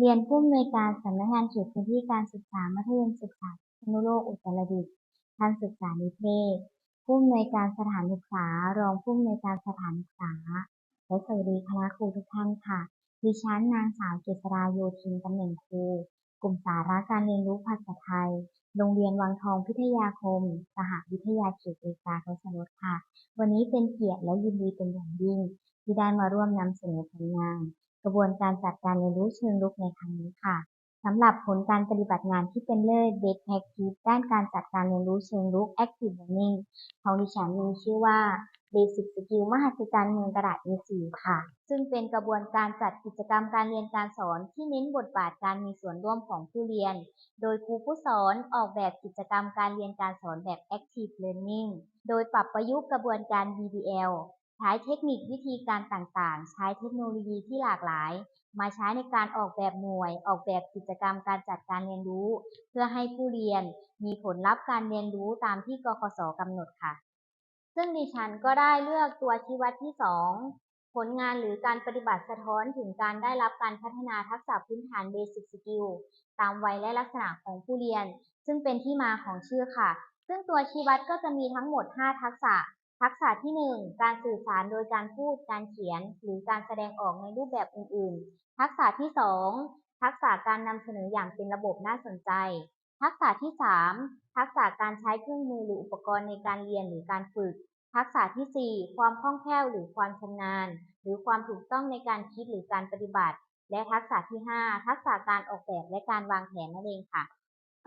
เรียนผู้อำนวยการสำนักงานเขตพื้นที่การศึกษามัธยมศึกษาพิษณุโลกอุตรดิตถ์ท่านศึกษานิเทศ ผู้อำนวยการสถานศึกษา รองผู้อำนวยการสถานศึกษา และสวัสดีคณะครูทุกท่านค่ะ ดิฉันนางสาวเกษราโยธินตำแหน่งครู กลุ่มสาระการเรียนรู้ภาษาไทย โรงเรียนวังทองพิทยาคม สหวิทยาเขตเอกาทศรสค่ะ วันนี้เป็นเกียรติและยินดีเป็นอย่างยิ่ง ที่ได้มาร่วมนำเสนอผลงาน ระบวนการจัดการเรียนรู้เชิงรุกในครั้งนี้ค่ะสำหรับผลการปฏิบัติงานที่เป็นเลิศ Best Practice ด้านการจัดการเรียนรู้เชิงรุก Active Learning ของดิฉันมีชื่อว่า Basic Skill มหัศจรรย์เมืองกระดาษ A4 ค่ะ ซึ่งเป็นกระบวนการจัดกิจกรรมการเรียนการสอนที่เน้นบทบาทการมีส่วนร่วมของผู้เรียน โดยครูผู้สอนออกแบบกิจกรรมการเรียนการสอนแบบ Active Learning โดยปรับประยุกต์กระบวนการ BBL ใช้เทคนิควิธีการต่างๆ ใช้เทคโนโลยีที่หลากหลาย มาใช้ในการออกแบบหน่วย ออกแบบกิจกรรมการจัดการเรียนรู้ เพื่อให้ผู้เรียนมีผลลัพธ์การเรียนรู้ตามที่กคศกำหนดค่ะ ซึ่งดิฉันก็ได้เลือกตัวชี้วัดที่ 2 ผลงานหรือการปฏิบัติสะท้อนถึงการได้รับการพัฒนาทักษะพื้นฐาน Basic Skill ตามวัยและลักษณะของผู้เรียน ซึ่งเป็นที่มาของชื่อค่ะ ซึ่งตัวชี้วัดก็จะมีทั้งหมด 5 ทักษะ ทักษะที่ 1 การสื่อสารโดยการพูด การเขียน หรือการแสดงออกในรูปแบบอื่น ๆ ทักษะที่ 2 ทักษะการนำเสนออย่างเป็นระบบน่าสนใจ ทักษะที่ 3 ทักษะการใช้เครื่องมือหรืออุปกรณ์ในการเรียนหรือการฝึก ทักษะที่ 4 ความคล่องแคล่วหรือความชำนาญ หรือความถูกต้องในการคิดหรือการปฏิบัติ และทักษะที่ 5 ทักษะการออกแบบและการวางแผนนั่นเองค่ะ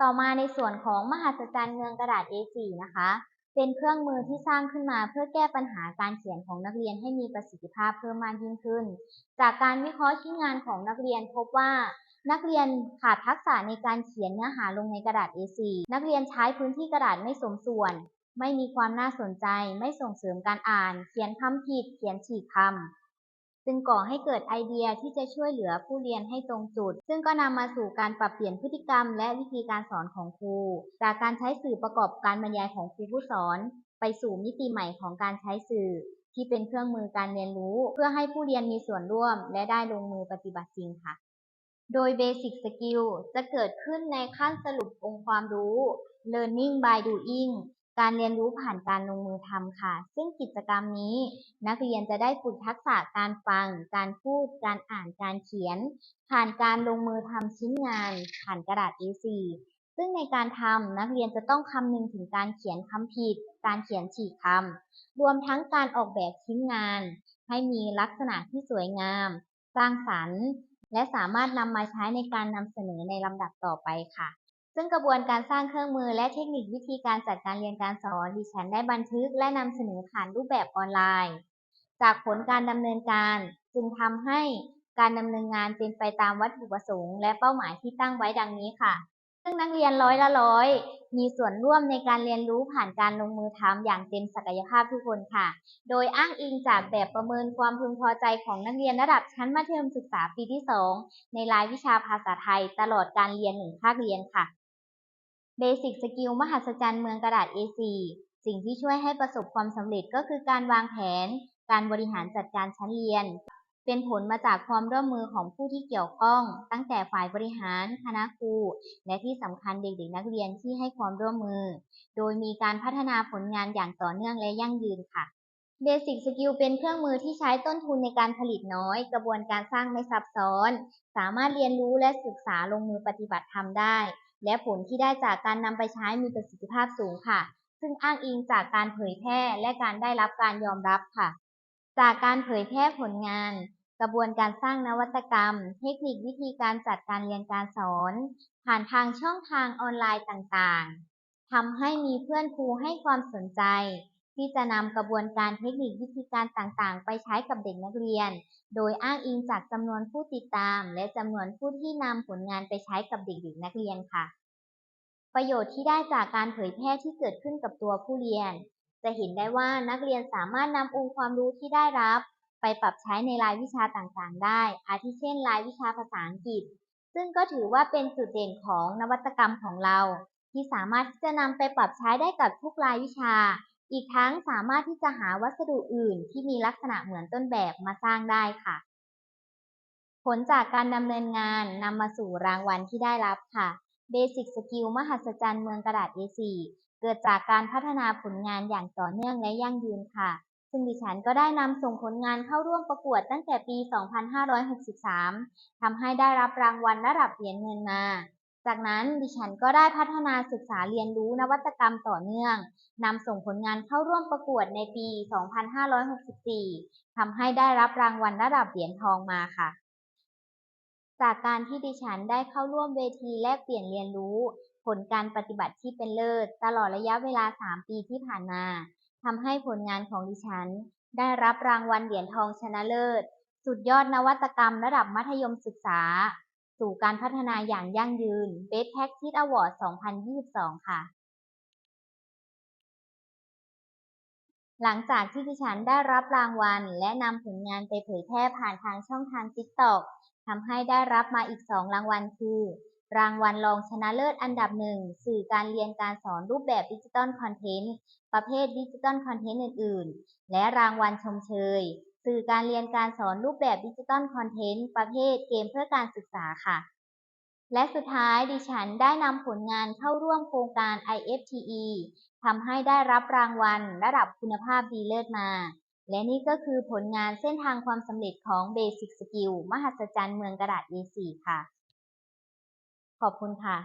ต่อมาในส่วนของมหัศจรรย์เมืองกระดาษ A4 นะคะ เป็นเครื่องมือที่สร้างขึ้นมาเพื่อแก้ปัญหาการเขียนของนักเรียนให้มีประสิทธิภาพเพิ่มมากยิ่งขึ้น จากการวิเคราะห์ชิ้นงานของนักเรียนพบว่า นักเรียนขาดทักษะในการเขียนเนื้อหาลงในกระดาษ A4 นักเรียนใช้พื้นที่กระดาษไม่สมส่วน ไม่มีความน่าสนใจ ไม่ส่งเสริมการอ่าน เขียนคำผิด เขียนฉีกคำ จึงก่อให้เกิดไอเดียที่จะช่วยเหลือผู้เรียนให้ตรงจุด ซึ่งก็นำมาสู่การปรับเปลี่ยนพฤติกรรม และวิธีการสอนของครู จากการใช้สื่อประกอบการบรรยายของครูผู้สอน ไปสู่มิติใหม่ของการใช้สื่อ ที่เป็นเครื่องมือการเรียนรู้ เพื่อให้ผู้เรียนมีส่วนร่วม และได้ลงมือปฏิบัติจริงค่ะ โดย Basic Skill จะเกิดขึ้นในขั้นสรุปองค์ความรู้ Learning by Doing การเรียนรู้ผ่านการลงมือทำค่ะ ซึ่งกิจกรรมนี้นักเรียนจะได้ฝึกทักษะการฟัง การพูด การอ่าน การเขียน ผ่านการลงมือทำชิ้นงาน ผ่านกระดาษ A4 ซึ่งในการทำนักเรียนจะต้องคำนึงถึงการเขียนคำผิด การเขียนฉีกคำ รวมทั้งการออกแบบชิ้นงาน ให้มีลักษณะที่สวยงาม สร้างสรรค์ และสามารถนำมาใช้ในการนำเสนอในลำดับต่อไปค่ะ ซึ่งกระบวนการสร้างเครื่องมือและเทคนิควิธีการจัดการเรียนการสอนดิฉันได้บันทึกและนำเสนอผ่านรูปแบบออนไลน์ จากผลการดำเนินการจึงทำให้การดำเนินงานเป็นไปตามวัตถุประสงค์และเป้าหมายที่ตั้งไว้ดังนี้ค่ะ ซึ่งนักเรียนร้อยละร้อย มีส่วนร่วมในการเรียนรู้ผ่านการลงมือทำอย่างเต็มศักยภาพทุกคนค่ะ โดยอ้างอิงจากแบบประเมินความพึงพอใจของนักเรียนระดับชั้นมัธยมศึกษาปีที่ 2 ในรายวิชาภาษาไทยตลอดการเรียนหนึ่งภาคเรียนค่ะ Basic Skill มหัศจรรย์เมืองกระดาษ A4 สิ่งที่ช่วยให้ประสบความสำเร็จก็คือการวางแผน การบริหารจัดการชั้นเรียน เป็นผลมาจากความร่วมมือของผู้ที่เกี่ยวข้อง ตั้งแต่ฝ่ายบริหารคณะครู และที่สำคัญเด็กๆ นักเรียนที่ให้ความร่วมมือ โดยมีการพัฒนาผลงานอย่างต่อเนื่องและยั่งยืนค่ะ Basic Skill เป็นเครื่องมือที่ใช้ต้นทุนในการผลิตน้อย กระบวนการสร้างไม่ซับซ้อน สามารถเรียนรู้และศึกษาลงมือปฏิบัติทำได้ และผลที่ได้จากการนำไปใช้มีประสิทธิภาพสูงค่ะ ซึ่งอ้างอิงจากการเผยแพร่และการได้รับการยอมรับค่ะ จากการเผยแพร่ผลงาน กระบวนการสร้างนวัตกรรม เทคนิควิธีการจัดการเรียนการสอน ผ่านทางช่องทางออนไลน์ต่างๆทำให้มีเพื่อนครูให้ความสนใจ ที่จะนำกระบวนการเทคนิควิธีการต่างๆ ไปใช้กับเด็กนักเรียน โดยอ้างอิงจากจำนวนผู้ติดตาม และจำนวนผู้ที่นำผลงานไปใช้กับเด็กๆนักเรียนค่ะ ประโยชน์ที่ได้จากการเผยแพร่ที่เกิดขึ้นกับตัวผู้เรียน จะเห็นได้ว่านักเรียนสามารถนำองค์ความรู้ที่ได้รับ ไปปรับใช้ในรายวิชาต่างๆ ได้ อาทิเช่น รายวิชาภาษาอังกฤษ ซึ่งก็ถือว่าเป็นจุดเด่นของนวัตกรรมของเรา ที่สามารถที่จะนำไปปรับใช้ได้กับทุกรายวิชา อีกทั้งสามารถที่จะหาวัสดุอื่น ที่มีลักษณะเหมือนต้นแบบมาสร้างได้ค่ะ ผลจากการดำเนินงานนำมาสู่รางวัลที่ได้รับค่ะ Basic Skill มหัศจรรย์เมืองกระดาษ A4 เกิดจากการพัฒนาผลงานอย่างต่อเนื่องและยั่งยืนค่ะ ซึ่งดิฉันก็ได้นำส่งผลงานเข้าร่วมประกวดตั้งแต่ปี 2563 ทำให้ได้รับรางวัลระดับเหรียญเงินมา จากนั้นดิฉันก็ได้พัฒนาศึกษาเรียนรู้นวัตกรรมต่อเนื่องนำส่งผลงานเข้าร่วมประกวดในปี 2564 ทำให้ได้รับรางวัลระดับเหรียญทองมาค่ะ จากการที่ดิฉันได้เข้าร่วมเวทีแลกเปลี่ยนเรียนรู้ ผลการปฏิบัติที่เป็นเลิศ ตลอดระยะเวลา 3 ปีที่ผ่านมาทำให้ผลงานของดิฉัน ได้รับรางวัลเหรียญทองชนะเลิศ สุดยอดนวัตกรรมระดับมัธยมศึกษา สู่การพัฒนาอย่างยั่งยืน Best Practice Award 2022 ค่ะ หลังจากที่ดิฉันได้รับรางวัล และนำผลงานไปเผยแพร่ผ่านทางช่องทาง TikTok ทำให้ได้รับมาอีก2รางวัลคือ รางวัลรองชนะเลิศอันดับหนึ่งสื่อการเรียนการสอนรูปแบบดิจิตอลคอนเทนต์ประเภทดิจิตอลคอนเทนต์อื่น ๆ และรางวัลชมเชย สื่อการเรียนการสอนรูปแบบดิจิตอลคอนเทนต์ประเภทเกมเพื่อการศึกษาค่ะ และสุดท้ายดิฉันได้นำผลงานเข้าร่วมโครงการ IFTE ทำให้ได้รับรางวัลระดับคุณภาพดีเลิศมา และนี่ก็คือผลงานเส้นทางความสำเร็จของ Basic Skill มหัศจรรย์เมืองกระดาษ A4 ค่ะ ขอบคุณค่ะ